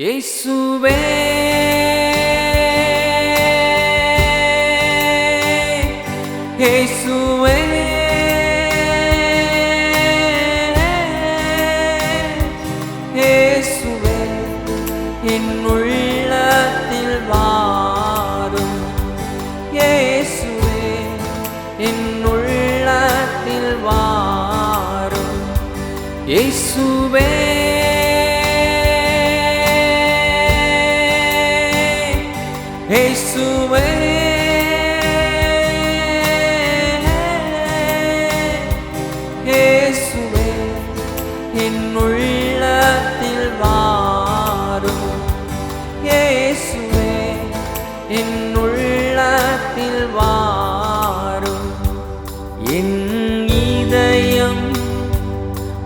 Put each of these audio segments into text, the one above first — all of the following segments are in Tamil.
இயேசுவே. இயேசுவே. இயேசுவே என் உள்ளத்தில் வாரும். இயேசுவே என் உள்ளத்தில் வாரும். இயேசுவே. இதயம்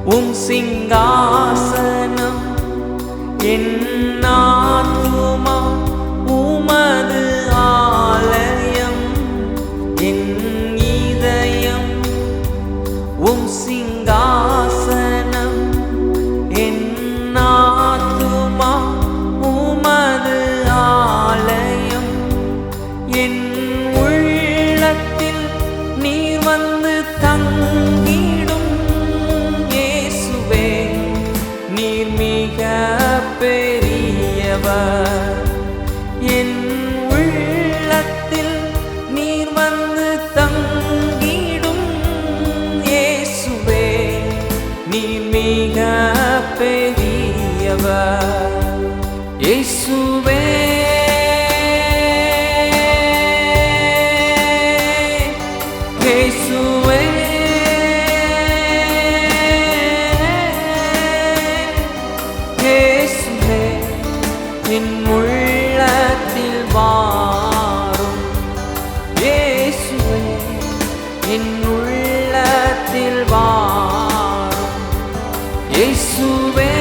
உம் சிங்காசனம். மிக பெரியவர் இயேசுவே. இயேசுவே. இயேசுவே என் உள்ளத்தில் வா இயேசுவே இயேசுவே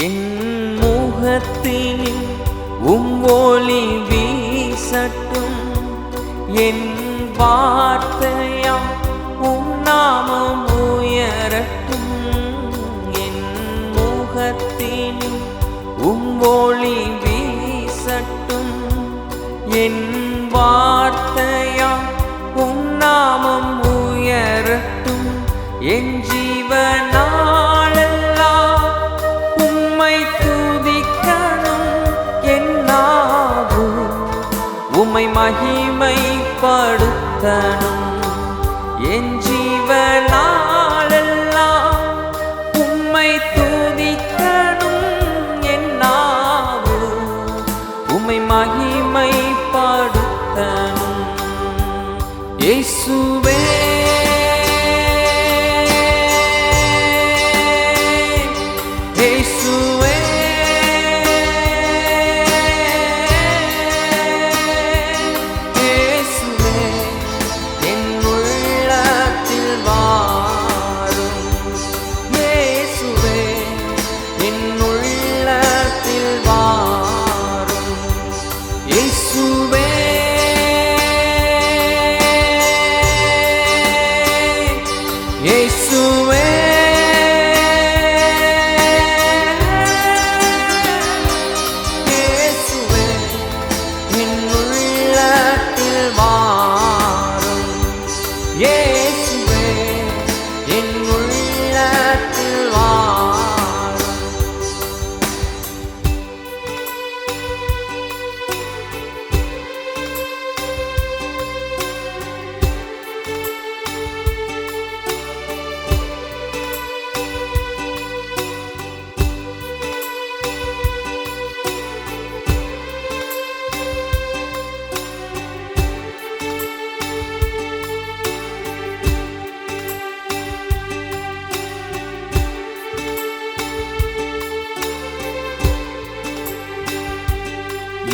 என் முகத்தினில் உம் வீசட்டும். என் வார்த்தையாம் உன்னாமம் உயரட்டும். என் முகத்தினில் உங்கோலி வீசட்டும். என் வா மகிமைப்படுத்தணும். என் ஜீவனாலெல்லாம் உம்மை துதிக்கணும் என்னாவு உம்மை மகிமைப்படுத்தணும். இயேசுவே இயேசுவே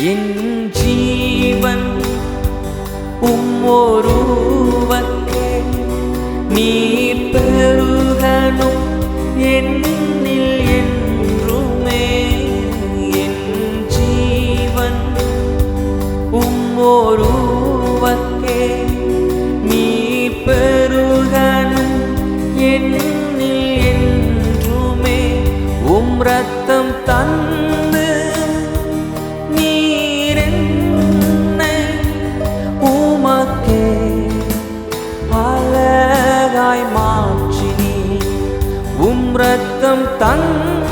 என் ஜீவன் உம்மொருவக்கே நீ 等。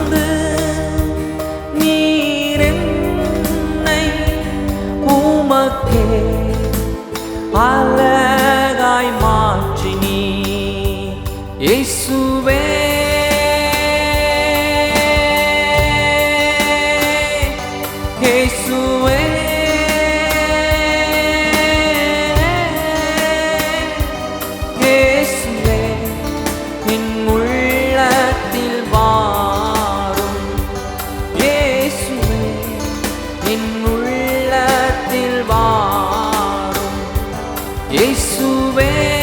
இயேசுவே